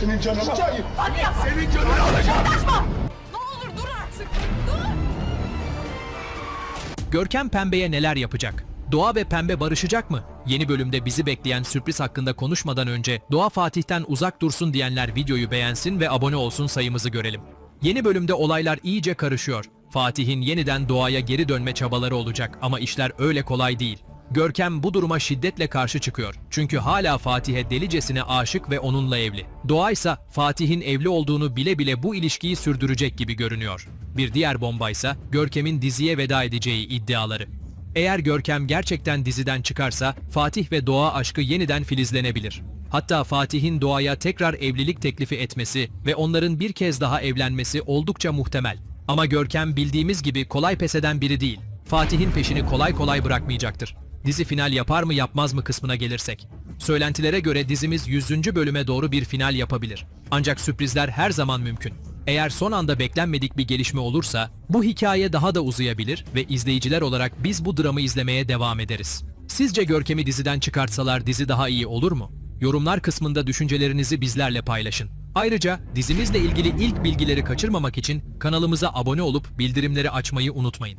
Senin canını alacağım. Hadi yapma. Senin canını alacağım. Yaklaşma. Ne olur dur artık. Dur. Görkem Pembe'ye neler yapacak? Doğa ve Pembe barışacak mı? Yeni bölümde bizi bekleyen sürpriz hakkında konuşmadan önce Doğa Fatih'ten uzak dursun diyenler videoyu beğensin ve abone olsun sayımızı görelim. Yeni bölümde olaylar iyice karışıyor. Fatih'in yeniden doğaya geri dönme çabaları olacak ama işler öyle kolay değil. Görkem bu duruma şiddetle karşı çıkıyor. Çünkü hala Fatih'e delicesine aşık ve onunla evli. Doğa ise Fatih'in evli olduğunu bile bile bu ilişkiyi sürdürecek gibi görünüyor. Bir diğer bombaysa Görkem'in diziye veda edeceği iddiaları. Eğer Görkem gerçekten diziden çıkarsa Fatih ve Doğa aşkı yeniden filizlenebilir. Hatta Fatih'in Doğa'ya tekrar evlilik teklifi etmesi ve onların bir kez daha evlenmesi oldukça muhtemel. Ama Görkem bildiğimiz gibi kolay pes eden biri değil. Fatih'in peşini kolay kolay bırakmayacaktır. Dizi final yapar mı yapmaz mı kısmına gelirsek. Söylentilere göre dizimiz 100. bölüme doğru bir final yapabilir. Ancak sürprizler her zaman mümkün. Eğer son anda beklenmedik bir gelişme olursa bu hikaye daha da uzayabilir ve izleyiciler olarak biz bu dramı izlemeye devam ederiz. Sizce Görkem'i diziden çıkartsalar dizi daha iyi olur mu? Yorumlar kısmında düşüncelerinizi bizlerle paylaşın. Ayrıca dizimizle ilgili ilk bilgileri kaçırmamak için kanalımıza abone olup bildirimleri açmayı unutmayın.